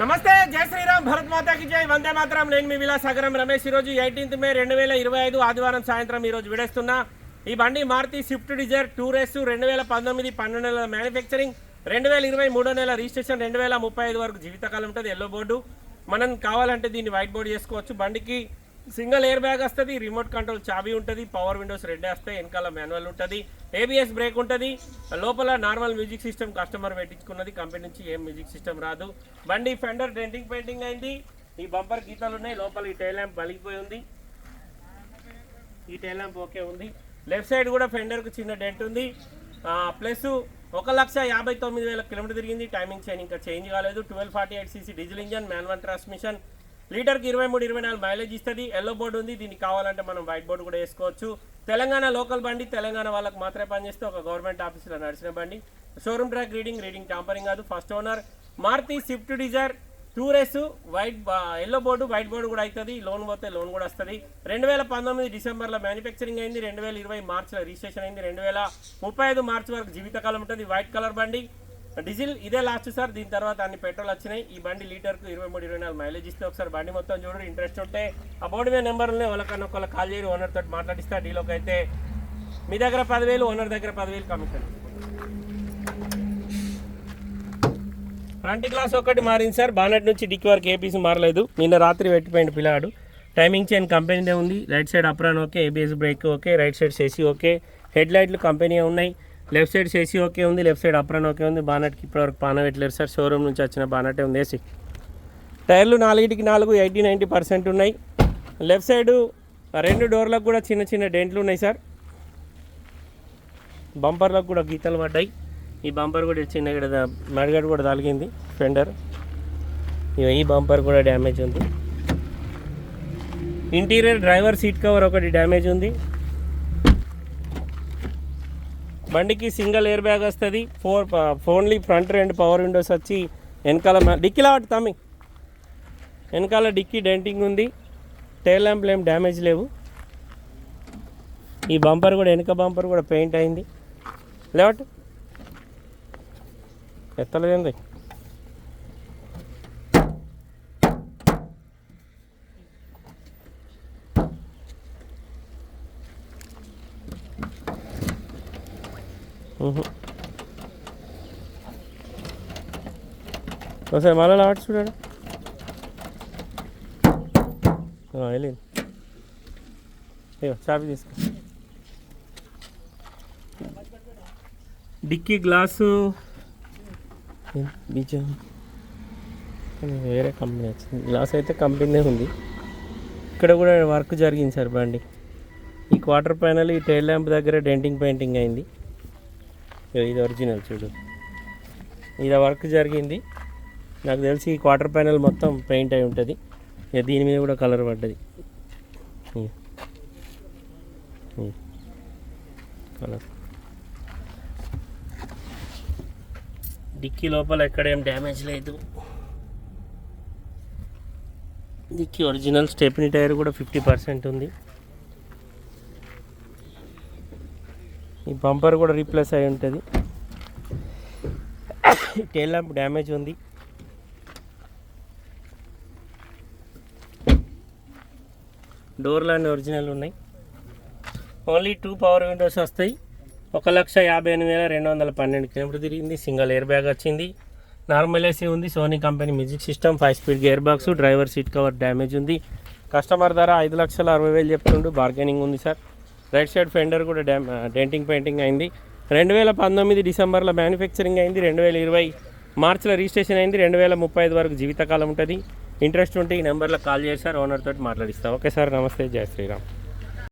నమస్తే జై శ్రీరామ్ భరత్ మాతాకి జై. వందే మాత్రం. నేను మీ విలాసాగరం రమేష్. ఈ రోజు ఎయిటీన్త్ మే రెండు వేల ఇరవై ఐదు ఆదివారం సాయంత్రం ఈ రోజు విడేస్తున్నా. ఈ బండి Maruti Swift Dzire tour S రెండు వేల పంతొమ్మిది పన్నెండు నెలల మ్యానుఫ్యాక్చరింగ్ రెండు వేల ఇరవై మూడో నెల రిజిస్ట్రేషన్ రెండు వేల ముప్పై ఐదు వరకు జీవితకాలం ఉంటుంది ఎల్లో బోర్డు మనం కావాలంటే దీన్ని వైట్ బోర్డు చేసుకోవచ్చు. బండికి సింగిల్ ఎయిర్ బ్యాగ్ వస్తుంది రిమోట్ కంట్రోల్ చాబీ ఉంటుంది పవర్ విండోస్ రెండే వస్తాయి వెనకాల మాన్యువల్ ఉంటుంది ఏబిఎస్ బ్రేక్ ఉంటుంది లోపల నార్మల్ మ్యూజిక్ సిస్టమ్ కస్టమర్ పెట్టించుకున్నది కంపెనీ నుంచి ఏం మ్యూజిక్ సిస్టమ్ రాదు. బండి ఫెండర్ డెంటింగ్ పెయింటింగ్ అయింది ఈ బంపర్ గీతాలు ఉన్నాయి లోపల ఈ టైల్ ల్యాంప్ పలిగిపోయి ఉంది. ఈ టైల్ ల్యాంప్ ఓకే ఉంది. లెఫ్ట్ సైడ్ కూడా ఫెండర్కు చిన్న డెంట్ ఉంది. ప్లస్ ఒక లక్ష యాభై తొమ్మిది వేల కిలోమీటర్ తిరిగింది టైమింగ్ చైన్ ఇంకా చేంజ్ కాలేదు. Twelve forty eight CC diesel engine manual transmission లీటర్కి ఇరవై మూడు ఇరవై నాలుగు మైలేజ్ ఇస్తుంది. ఎల్లో బోర్డు ఉంది. దీనికి కావాలంటే మనం వైట్ బోర్డు కూడా వేసుకోవచ్చు. తెలంగాణ లోకల్ బండి తెలంగాణ వాళ్ళకి మాత్రమే పనిచేస్తే ఒక గవర్నమెంట్ ఆఫీసులో నడిచిన బండి. Showroom track reading reading tampering కాదు first owner. Maruti Swift Dzire tour S white yellow board white board కూడా అవుతుంది లోన్ పోతే లోన్ కూడా వస్తుంది. రెండు వేల పంతొమ్మిది డిసెంబర్లో మ్యానుఫ్యాక్చరింగ్ అయింది. రెండు వేల ఇరవై మార్చిలో రిజిస్ట్రేషన్ అయింది. రెండు వేల ముప్పై ఐదు మార్చి వరకు జీవితకాలం ఉంటుంది. వైట్ కలర్ బండి. డీజిల్ ఇదే లాస్ట్ సార్. దీని తర్వాత అన్ని పెట్రోల్ వచ్చినాయి. ఈ బండి లీటర్కు ఇరవై మూడు ఇరవై నాలుగు మైలేజ్ ఇస్తే ఒకసారి బండి మొత్తం చూడు ఇంట్రెస్ట్ ఉంటే ఆ బోర్డు మీద నెంబర్ ఉన్నాయి వాళ్ళకన్నా కాల్ చేయరు ఓనర్ తోటి మాట్లాడిస్తా డీలోకి అయితే. మీ దగ్గర పదివేలు ఓనర్ దగ్గర పదివేలు కమిషన్ ఫ్రంట్ గ్లాస్ ఒకటి మారింది సార్. బానెట్ నుంచి డిక్కి వరకు ఏ పీస్ మారలేదు. నిన్న రాత్రి పెట్టిపోయింది పిల్లాడు. టైమింగ్ చైన్ కంపెనీదే ఉంది. Right side apron okay ABS brake okay right side chassis okay. Head లైట్లు కంపెనీ ఉన్నాయి. లెఫ్ట్ సైడ్ సేసీ ఓకే ఉంది లెఫ్ట్ సైడ్ అప్రాన్ ఓకే ఉంది. బానెట్కి ఇప్పటివరకు పాన పెట్టలేరు సార్. షోరూమ్ నుంచి వచ్చిన బానటే ఉంది. ఏసీ. టైర్లు నాలుగిటికి నాలుగు ఎయిటీ నైంటీ పర్సెంట్ ఉన్నాయి. లెఫ్ట్ సైడు రెండు డోర్లకు కూడా చిన్న చిన్న డెంట్లు ఉన్నాయి సార్. బంపర్లకు కూడా గీతలు పడ్డాయి. ఈ బంపర్ కూడా చిన్న ఇక్కడ మడిగడ కూడా తలిగింది ఫెండర్. ఈ బంపర్ కూడా డ్యామేజ్ ఉంది. ఇంటీరియర్ డ్రైవర్ సీట్ కవర్ ఒకటి డ్యామేజ్ ఉంది. బండికి సింగిల్ ఎయిర్ బ్యాగ్ వస్తుంది. ఫోర్ ఫోన్లీ ఫ్రంట్ రెండు పవర్ విండోస్ వచ్చి వెనకాల మ- డిక్కీలో వాటి తమ్మి. వెనకాల డిక్కీ డెంటింగ్ ఉంది. టైల్ ల్యాంప్లు ఏం డ్యామేజ్ లేవు. ఈ బంపర్ కూడా వెనక బంపర్ కూడా పెయింట్ అయింది. లేవట్. ఎత్తలేదండి ఒకసారి మళ్ళీ లాట్ చూడాడు. వెళ్ళింది. అయ్యో చాపి తీసుకో. Dickey glass. బీచ్ వేరే కంపెనీ వచ్చింది. గ్లాస్ అయితే కంపెనీనే ఉంది. ఇక్కడ కూడా వర్క్ జరిగింది సార్ బండి. ఈ క్వార్టర్ ప్యానల్ ఈ టైల్ ల్యాంప్ దగ్గర డెంటింగ్ పెయింటింగ్ అయింది. ఇది ఒరిజినల్ చూడు. ఇది వర్క్ జరిగింది. నాకు తెలిసి ఈ క్వార్టర్ ప్యానల్ మొత్తం పెయింట్ అయి ఉంటుంది. ఇక దీని మీద కూడా కలర్ పడ్డది. కలర్ డిక్కీ లోపల ఎక్కడేం డ్యామేజ్ లేదు. డిక్కీ ఒరిజినల్ స్టెప్ని టైర్ కూడా ఫిఫ్టీ పర్సెంట్ ఉంది. ఈ బంపర్ కూడా రీప్లేస్ అయి ఉంటుంది. టైల్ ల్యాంప్ డ్యామేజ్ ఉంది. డోర్లు అన్నీ ఒరిజినల్ ఉన్నాయి. ఓన్లీ టూ పవర్ విండోస్ వస్తాయి. ఒక లక్ష యాభై ఎనిమిది వేల రెండు వందల పన్నెండు కిలోమీటర్ తిరిగింది. సింగిల్ ఎయిర్ బ్యాగ్ వచ్చింది. నార్మల్ ఏసీ ఉంది. Sony company music system five speed gear box driver seat cover damage ఉంది. కస్టమర్ ధర ఐదు లక్షల అరవై వేలు చెప్తుండు. బార్గెనింగ్ ఉంది సార్. రైట్ సైడ్ ఫెండర్ కూడా డ్యామ్ డెంటింగ్ పెయింటింగ్ అయింది. రెండు వేల పంతొమ్మిది డిసెంబర్లో మ్యానుఫ్యాక్చరింగ్ అయింది రెండు వేల ఇరవై మార్చిలో రిజిస్ట్రేషన్ అయింది రెండు వేల ముప్పై ఐదు వరకు జీవితకాలం ఉంటుంది. ఇంట్రెస్ట్ ఉంటే ఈ నెంబర్లో కాల్ చేసి సార్ ఓనర్ తోటి మాట్లాడిస్తాం. ఓకే సార్ నమస్తే జై శ్రీరామ్.